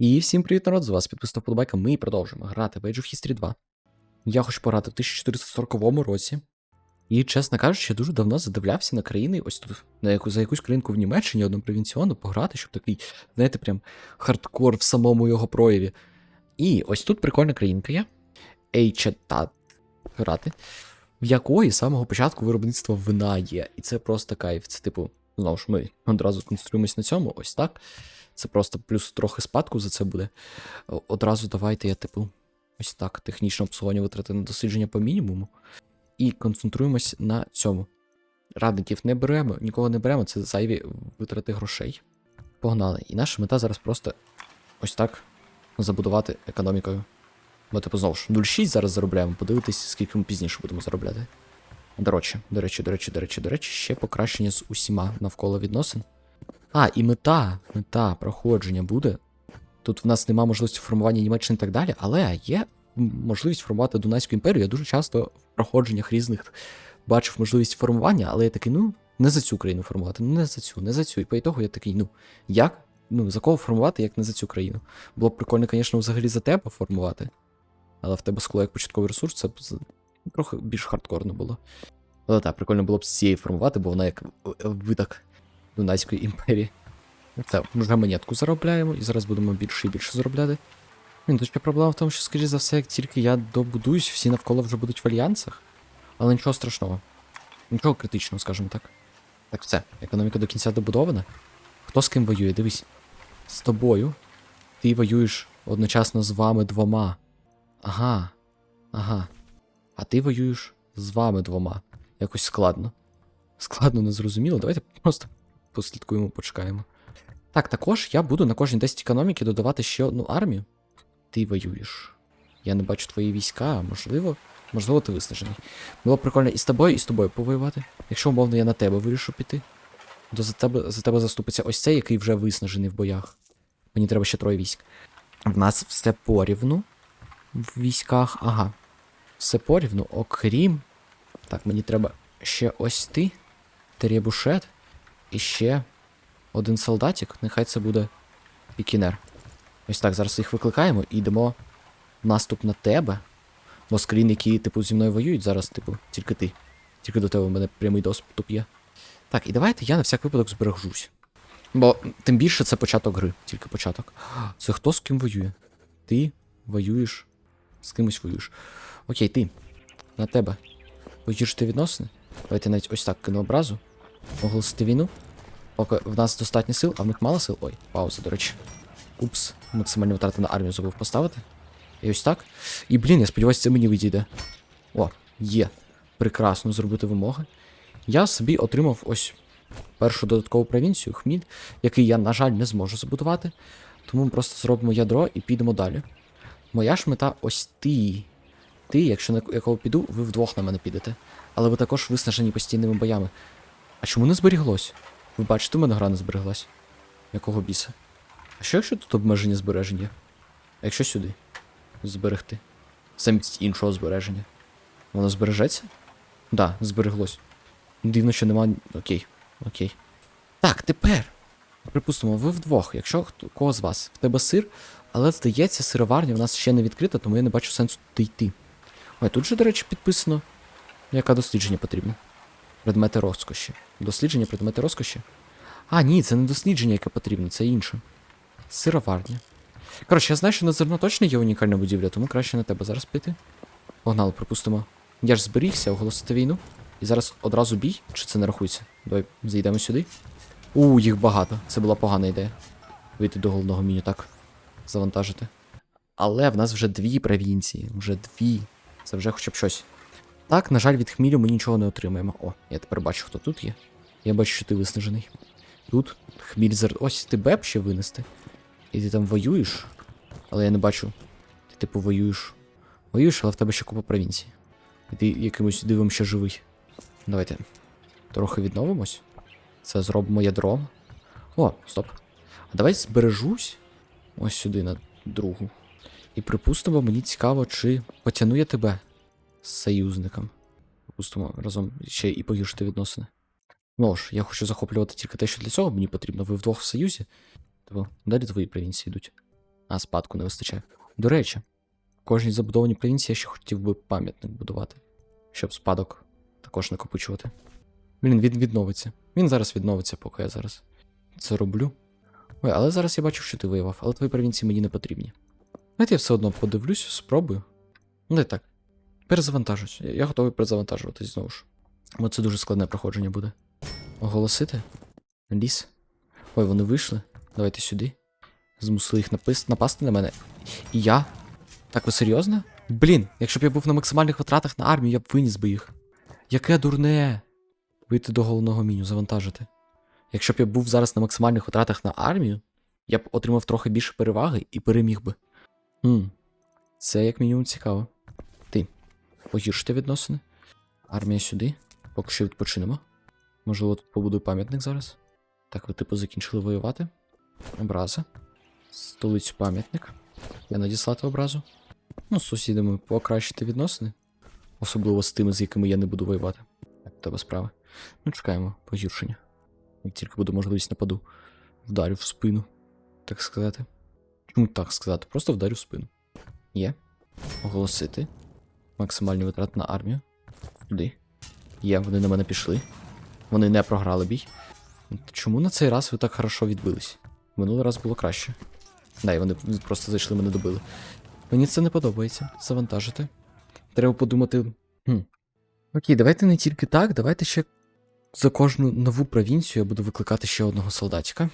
І всім привіт, народ, з вас підписана вподобайка. Ми продовжуємо грати в Age of History 2. Я хочу пограти в 1440 році. І, чесно кажучи, я дуже давно задивлявся на країни, ось тут, на яку, за якусь країнку в Німеччині, одну провінціону, пограти, щоб такий, знаєте, прям хардкор в самому його прояві. І ось тут прикольна країнка є. Ейчетат грати, в якої з самого початку виробництва вина є. І це просто кайф. Це, типу, знову ж ми одразу концентруємось на цьому, ось так. Це просто плюс трохи спадку за це буде. Одразу давайте я, типу, ось так, технічне обслуговування витрати на дослідження по мінімуму. І концентруємось на цьому. Радників не беремо, нікого не беремо, це зайві витрати грошей. Погнали. І наша мета зараз просто ось так забудувати економікою. Ми, типу, знову ж 0,6 зараз заробляємо, подивитись, скільки ми пізніше будемо заробляти. До речі, до речі, до речі, до речі, до речі, ще покращення з усіма навколо відносин. А, і мета, мета проходження буде. Тут в нас нема можливості формування Німеччини і так далі, але є можливість формувати Дунайську імперію. Я дуже часто в проходженнях різних бачив можливість формування, але я такий, ну, не за цю країну формувати, ну не за цю, не за цю. І по ітогу я такий, ну, як? Ну, за кого формувати, як не за цю країну? Було б прикольно, звісно, взагалі за тебе формувати. Але в тебе скло як початковий ресурс, це б трохи більш хардкорно було. Але так, прикольно було б з цієї формувати, бо вона як виток Дунайської імперії. Це вже монетку заробляємо, і зараз будемо більше і більше заробляти. Ні, тут проблема в тому, що, скоріш за все, як тільки я добудуюсь, всі навколо вже будуть в альянсах. Але нічого страшного. Нічого критичного, скажімо так. Так, все, економіка до кінця добудована. Хто з ким воює? Дивись. З тобою. Ти воюєш одночасно з вами двома. Ага. Ага. А ти воюєш з вами двома. Якось складно. Складно, незрозуміло. Давайте просто послідкуємо, почекаємо. Так, також я буду на кожній 10 економіки додавати ще одну армію. Ти воюєш. Я не бачу твої війська, можливо. Можливо, ти виснажений. Було б прикольно і з тобою, і з тобою повоювати. Якщо, умовно, я на тебе вирішу піти, то за тебе, за тебе заступиться ось цей, який вже виснажений в боях. Мені треба ще троє військ. В нас все порівну в військах. Ага. Все порівну, окрім. Так, мені треба ще ось ти, Терєбушет, і ще один солдатик. Нехай це буде пікінер. Ось так, зараз їх викликаємо і йдемо в наступ на тебе. Бо скрін, які, типу, зі мною воюють, зараз, типу, тільки ти. Тільки до тебе в мене прямий доступ є. Так, і давайте я на всяк випадок збережусь. Бо тим більше це початок гри, тільки початок. Це хто з ким воює? Ти воюєш, з кимось воюєш. Окей, ти. На тебе. Погіршити відносини. Давайте навіть ось так кину образу. Оголосити війну. Поки в нас достатньо сил, а в них мало сил. Ой, пауза, до речі. Упс, максимальні витрати на армію забув поставити. І ось так. І блін, я сподіваюся, це мені відійде. О, є. Прекрасно зробити вимоги. Я собі отримав ось першу додаткову провінцію, Хміль, який я, на жаль, не зможу забудувати. Тому ми просто зробимо ядро і підемо далі. Моя ж мета ось ти. Ти, якщо на якого піду, ви вдвох на мене підете. Але ви також виснажені постійними боями. А чому не зберіглось? Ви бачите, у мене гра не збереглась. Якого біса? А що якщо тут обмеження збереження? А якщо сюди? Зберегти. Замість іншого збереження. Воно збережеться? Да, збереглось. Дивно, що нема. Окей. Окей. Так, тепер. Припустимо, ви вдвох, якщо хто кого з вас, в тебе сир, але здається, сироварня в нас ще не відкрита, тому я не бачу сенсу туди йти. Ой, тут же, до речі, підписано. Яке дослідження потрібно? Предмети розкоші. Дослідження предмети розкоші? А, ні, це не дослідження, яке потрібно, це інше. Сироварня. Коротше, я знаю, що на зерно точно є унікальна будівля, тому краще на тебе зараз піти. Погнали, припустимо. Я ж зберігся, оголосити війну. І зараз одразу бій, чи це не рахується? Давай зайдемо сюди. У, їх багато. Це була погана ідея. Вийти до головного меню так. Завантажити. Але в нас вже дві провінції. Вже дві. Це вже хоча б щось. Так, на жаль, від хмілю ми нічого не отримаємо. О, я тепер бачу, хто тут є. Я бачу, що ти виснажений. Тут хміль зер. Ось ти беб ще винести. І ти там воюєш. Але я не бачу. Ти типу воюєш. Воюєш, але в тебе ще купа провінцій. І ти якимось дивом ще живий. Давайте. Трохи відновимось. Це зробимо ядром. О, стоп. А давай збережусь ось сюди на другу. І припустимо, мені цікаво, чи потягну я тебе союзником. Припустимо, разом ще і погіршити відносини. Ну ж, я хочу захоплювати тільки те, що для цього мені потрібно. Ви вдвох в союзі. Тобто, далі твої провінції йдуть. А спадку не вистачає. До речі, кожній забудованій провінції я ще хотів би пам'ятник будувати, щоб спадок також накопичувати. Блін, він відновиться. Він зараз відновиться, поки я зараз це роблю. Ой, але зараз я бачу, що ти воював, але твої провінції мені не потрібні. Знаєте, я все одно подивлюсь, спробую. Ну так. Перезавантажусь. Я готовий перезавантажуватись знову ж. Бо це дуже складне проходження буде. Оголосити? Ліс. Ой, вони вийшли. Давайте сюди. Змусили їх напис... напасти на мене. І я? Так ви серйозно? Блін, якщо б я був на максимальних витратах на армію, я б виніс би їх. Яке дурне. Вийти до головного меню, завантажити. Якщо б я був зараз на максимальних витратах на армію, я б отримав трохи більше переваги і переміг би. Хм. Це як мінімум цікаво. Ти. Погіршити відносини. Армія сюди. Поки що відпочинемо. Можливо, тут побудую пам'ятник зараз. Так, ви типу закінчили воювати. Образа. Столицю пам'ятник. Я надіслати образу. Ну, з сусідами покращити відносини. Особливо з тими, з якими я не буду воювати. В тебе справи. Ну, чекаємо погіршення. Як тільки буде можливість нападу. Вдарю в спину. Так сказати. Чому так сказати? Просто вдарю в спину. Є. Оголосити. Максимальні витрати на армію. Туди. Є, вони на мене пішли. Вони не програли бій. Чому на цей раз ви так хорошо відбились? Минулий раз було краще. Да, і вони просто зайшли, мене добили. Мені це не подобається. Завантажити. Треба подумати. Хм. Окей, давайте не тільки так, давайте ще за кожну нову провінцію я буду викликати ще одного солдатика.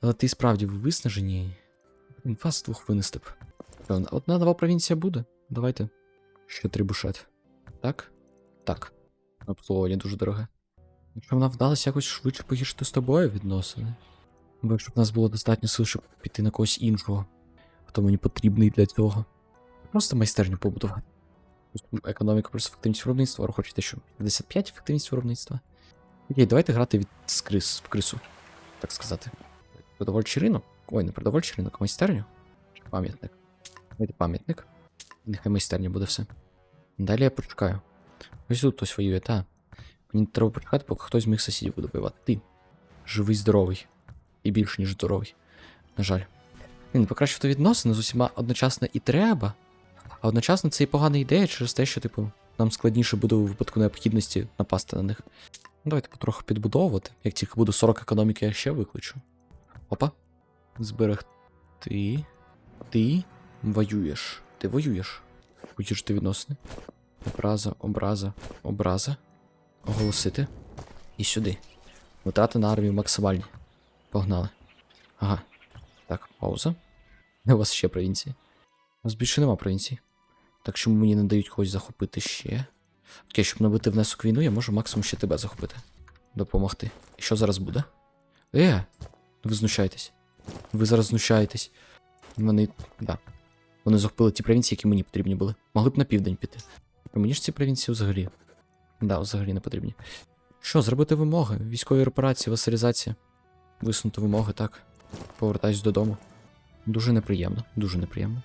Але ти справді ви виснажені. Блін, Вас двох винести б. Одна нова провінція буде. Давайте. Ще три бушет. Так? Так. Обслуговування дуже дороге. Якщо вона вдалося якось швидше погіршити з тобою відносини. Бо якщо б нас було достатньо сил, щоб піти на когось іншого, хто мені потрібний для цього. Просто майстерню побудувати. Економіка плюс ефективність виробництва, а хочете що? 55 ефективність виробництва. Окей, давайте грати від з крис в крису, так сказати. Продовольчий ринок. Ой, не продовольчий ринок, а майстерню. Пам'ятник. Давайте пам'ятник. Нехай майстерня буде все. Далі я почекаю. Ось тут хтось воює, та. Мені треба почекати, поки хтось з моїх сусідів буде воювати. Ти. Живий, здоровий. І більше, ніж здоровий. На жаль. Він покращувати відносини з усіма одночасно і треба. А одночасно це і погана ідея через те, що, типу, нам складніше буде у випадку необхідності напасти на них. Ну, Давайте потроху підбудовувати. Як тільки буде 40 економіки, я ще викличу. Опа. Зберегти. Ти воюєш. Ти воюєш. Хочеш ти відносини. Образа, образа, образа. Оголосити. І сюди. Витрати на армію максимальні. Погнали. Ага. Так, пауза. У вас ще провінції? У нас більше нема провінцій. Так що мені не дають когось захопити ще. Окей, щоб набити внесок війну, я можу максимум ще тебе захопити. Допомогти. І що зараз буде? Е! Ви знущаєтесь. Ви зараз знущаєтесь. Вони. Да. Вони захопили ті провінції, які мені потрібні були. Могли б на південь піти. А мені ж ці провінції взагалі. Да, взагалі не потрібні. Що, зробити вимоги? Військові операції, васалізація. Висунути вимоги, так. Повертаюсь додому. Дуже неприємно, дуже неприємно.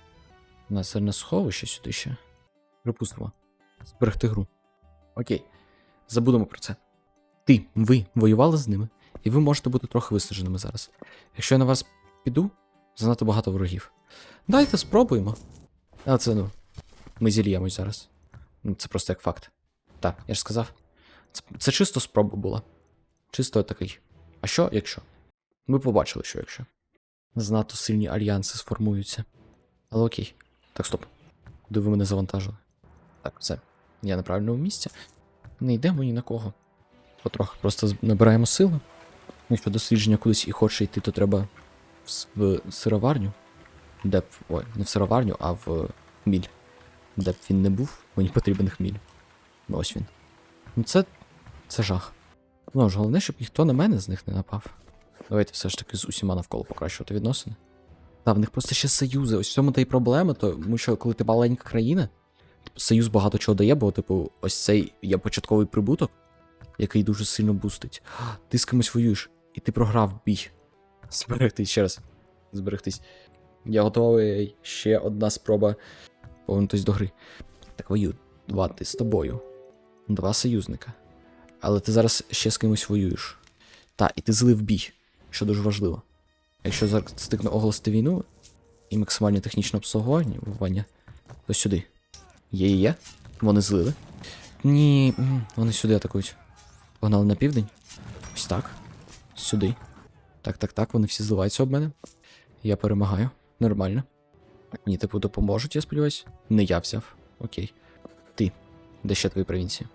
У нас зерне сховище сюди ще. Припустимо. Зберегти гру. Окей. Забудемо про це. Ти, ви воювали з ними, і ви можете бути трохи виснаженими зараз. Якщо я на вас піду, занадто багато ворогів. Дайте спробуємо. А це ну. Ми зільємось зараз. Ну, Це просто як факт. Так, я ж сказав. Це, це чисто спроба була. Чисто такий. А що, якщо? Ми побачили, що якщо. Занадто сильні альянси сформуються. Але окей. Так, стоп. Куди ви мене завантажили? Так, все. Я на правильному місці. Не йдемо ні на кого. Потрохи просто набираємо сили. Якщо дослідження кудись і хоче йти, то треба в, сироварню. Де б. Ой, не в сироварню, а в хміль. Де б він не був, мені потрібен хміль. Ну, ось він. Ну це. це жах. Ну ж, головне, щоб ніхто на мене з них не напав. Давайте все ж таки з усіма навколо покращувати відносини. Та, в них просто ще союзи. Ось в цьому та й проблема, тому що коли ти маленька країна, союз багато чого дає, бо, типу, ось цей є початковий прибуток, який дуже сильно бустить. Ти з кимось воюєш, і ти програв бій. Зберегтись ще раз. Зберегтись. Я готовий. Ще одна спроба повернутись до гри. Так воювати з тобою. Два союзника. Але ти зараз ще з кимось воюєш. Та, і ти злив бій, що дуже важливо. Якщо зараз стикну оголосити війну, і максимальне технічне обслуговування. То сюди. Є, є, є. Вони злили. Ні, вони сюди атакують. Погнали на південь. Ось так. Сюди. Так, так, так, вони всі зливаються об мене. Я перемагаю. Нормально. Мені типу допоможуть, я сподіваюся. Не я взяв. Окей. Ти. Де ще твої провінції?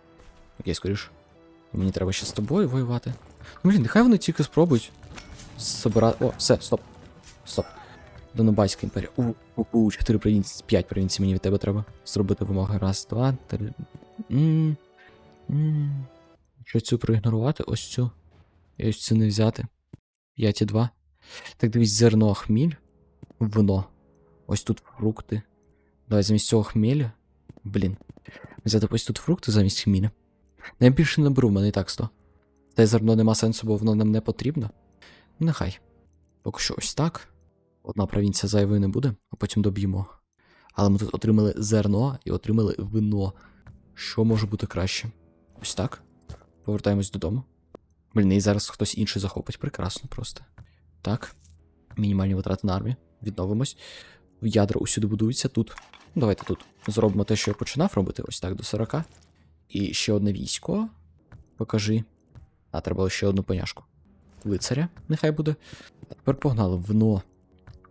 Окей, скоріш. Мені треба ще з тобою воювати. Ну, блін, нехай вони тільки спробують. Собирати. О, все, стоп. Стоп. Донобайська імперія. У, у, у, чотири провінції, п'ять провінцій мені від тебе треба зробити вимоги. Раз, два, три. М, м. Що цю проігнорувати? Ось цю. І ось цю не взяти. 5 і 2. Так дивись, зерно, хміль, вино. Ось тут фрукти. Давай замість цього хмеля. Блін. Взяти ось тут фрукти замість хміля. Ну, Я більше не беру, в мене і так 100. Те зерно нема сенсу, бо воно нам не потрібно. Нехай. Поки що ось так. Одна провінція зайвою не буде, а потім доб'ємо. Але ми тут отримали зерно і отримали вино. Що може бути краще? Ось так. Повертаємось додому. Блін, і зараз хтось інший захопить. Прекрасно просто. Так. Мінімальні витрати на армію. Відновимось. Ядра усюди будуються тут. Давайте тут зробимо те, що я починав робити. Ось так до 40. І ще одне військо. Покажи. А, треба ще одну поняшку. Лицаря, нехай буде. Тепер погнали. Вно.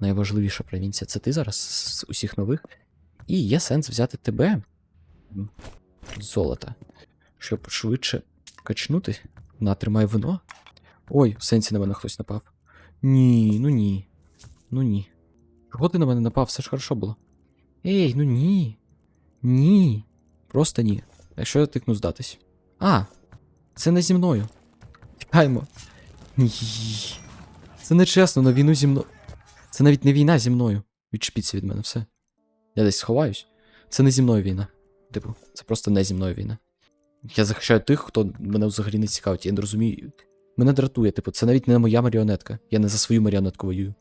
Найважливіша провінція. Це ти зараз з усіх нових. І є сенс взяти тебе. М, Золота. Щоб швидше качнути. На, тримай вино. Ой, в сенсі на мене хтось напав. Ні, ну ні. Ну ні. Чого ти на мене напав? Все ж хорошо було. Ей, ну ні. Ні. Просто ні. Якщо я тикну здатись. А, це не зі мною. Тікаємо. Ні. Це не чесно, на війну зі мною. Це навіть не війна зі мною. Відчепіться від мене, все. Я десь сховаюсь. Це не зі мною війна. Типу, це просто не зі мною війна. Я захищаю тих, хто мене взагалі не цікавить. Я не розумію. Мене дратує, типу, це навіть не моя маріонетка. Я не за свою маріонетку воюю.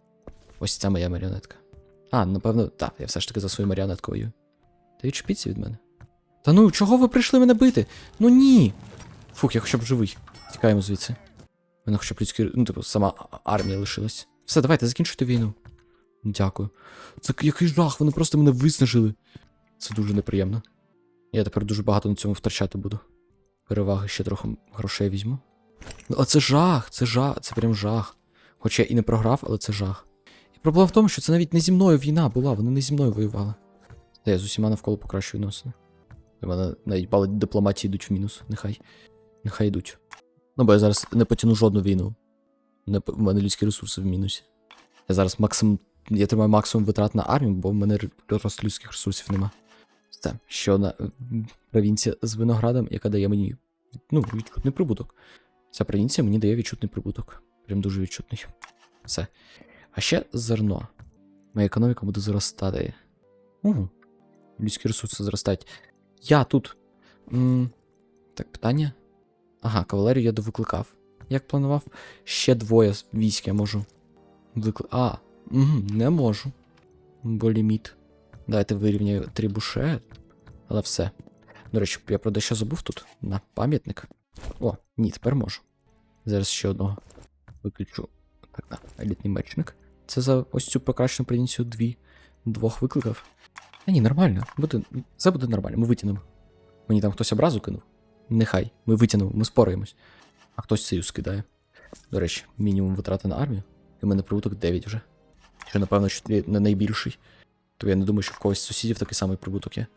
Ось ця моя маріонетка. А, напевно, так, я все ж таки за свою маріонетку воюю. Та відчепіться від мене. Та ну, чого ви прийшли мене бити? Ну ні. Фух, я хоча б живий. Тікаємо звідси. У мене хоча б людські. Ну, типу, сама армія лишилась. Все, давайте, закінчуйте війну. Дякую. Це який жах, вони просто мене виснажили. Це дуже неприємно. Я тепер дуже багато на цьому втрачати буду. Переваги ще трохи грошей візьму. Ну, а це жах, це жах, це прям жах. Хоч я і не програв, але це жах. І проблема в тому, що це навіть не зі мною війна була, вони не зі мною воювали. Та я з усіма навколо покращую відносини. У мене навіть бали дипломатії йдуть в мінус. Нехай. Нехай йдуть. Ну, бо я зараз не потягну жодну війну. Не, в мене людські ресурси в мінусі. Я зараз максимум. Я тримаю максимум витрат на армію, бо в мене просто людських ресурсів нема. Це ще одна е, провінція з виноградом, яка дає мені ну, відчутний прибуток. Ця провінція мені дає відчутний прибуток. Прям дуже відчутний. Все. А ще зерно. Моя економіка буде зростати. Угу. Людські ресурси зростають. Я тут. М, так, питання. Ага, кавалерію я довикликав. Як планував. Ще двоє військ я можу. Викли... А, угу, не можу. Бо ліміт. Давайте вирівняю три буше. Але все. До речі, я про дещо забув тут. На пам'ятник. О, ні, тепер можу. Зараз ще одного виключу. Так, на, елітний мечник. Це за ось цю покращену провінцію дві. Двох викликав. А ні, нормально. Буде, це буде нормально, ми витягнемо. Мені там хтось образу кинув. Нехай, ми витягнемо, ми спораємось. А хтось союз кидає. До речі, мінімум витрати на армію. І в мене прибуток 9 вже. Що, напевно, що не найбільший. То я не думаю, що в когось з сусідів такий самий прибуток є.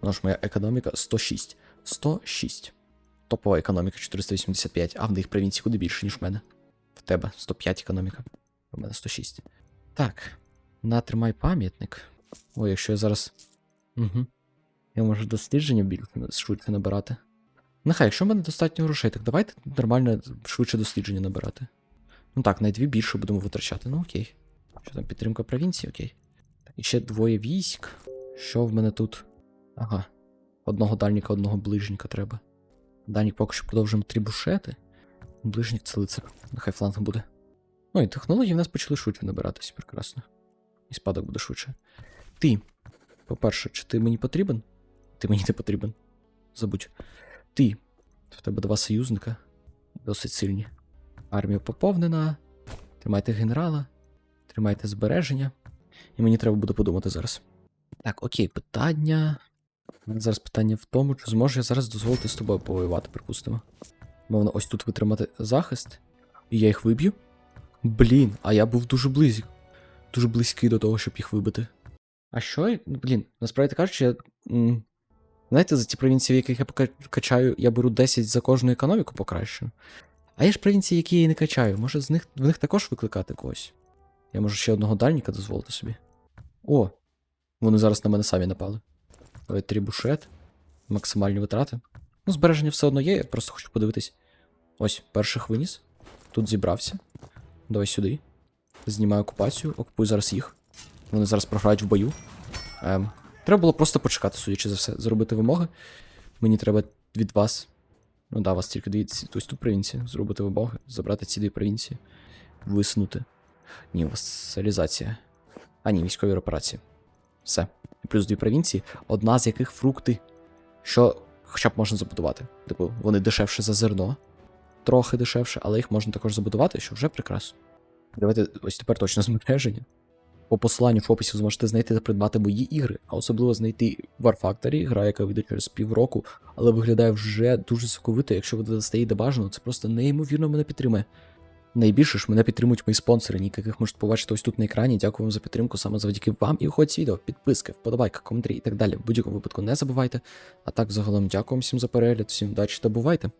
Тому що моя економіка 106. 106. Топова економіка 485, а в них провінції куди більше, ніж в мене. В тебе 105 економіка. У мене 106. Так. Натримай пам'ятник. Ой, якщо я зараз. Угу. Я можу дослідження більше швидше набирати. Нехай, якщо в мене достатньо грошей, так давайте нормально швидше дослідження набирати. Ну так, на дві більше будемо витрачати. Ну окей. Що там, підтримка провінції, окей. І ще двоє військ. Що в мене тут? Ага. Одного дальніка, одного ближника треба. Дальнік поки що продовжуємо три бушети. Ближнік це лицар. Нехай фланг буде. Ну і технології в нас почали швидше набиратись, прекрасно. І спадок буде швидше. Ти. По-перше, чи ти мені потрібен? Ти мені не потрібен. Забудь. Ти. В тебе два союзника. Досить сильні. Армія поповнена. Тримайте генерала. Тримайте збереження. І мені треба буде подумати зараз. Так, окей, питання. Зараз питання в тому, чи зможу я зараз дозволити з тобою повоювати, припустимо. Мовно, ось тут витримати захист, і я їх виб'ю. Блін, а я був дуже близьк. Дуже близький до того, щоб їх вибити. А що? Блін, насправді кажучи, я. Знаєте, за ті провінції, в яких я качаю, я беру 10 за кожну економіку покращую. А є ж провінції, які я не качаю. Може, з них, в них також викликати когось. Я можу ще одного дальніка дозволити собі. О! Вони зараз на мене самі напали. Давай трібушет. Максимальні витрати. Ну, збереження все одно є, я просто хочу подивитись. Ось, перших виніс. Тут зібрався. Давай сюди. Знімаю окупацію, окупую зараз їх. Вони зараз програють в бою. Ем, треба було просто почекати, судячи за все, зробити вимоги. Мені треба від вас. Ну да, вас тільки дві ось тут провінції. Зробити вимоги, забрати ці дві провінції, висунути. Ні, васалізація. А, ні, військові операції. Все. Плюс дві провінції, одна з яких фрукти, що хоча б можна забудувати. Типу, вони дешевше за зерно, трохи дешевше, але їх можна також забудувати, що вже прекрасно. Давайте ось тепер точно збереження. По посиланню в описі зможете знайти та придбати мої ігри, а особливо знайти War Factory, гра, яка вийде через півроку, але виглядає вже дуже соковито. Якщо ви додасте її до бажаного, це просто неймовірно мене підтримує. Найбільше ж мене підтримують мої спонсори, яких можете побачити ось тут на екрані. Дякую вам за підтримку саме завдяки вам і виходить відео, підписки, вподобайка, коментарі і так далі. В будь-якому випадку не забувайте. А так, загалом, дякую всім за перегляд, всім удачі та бувайте!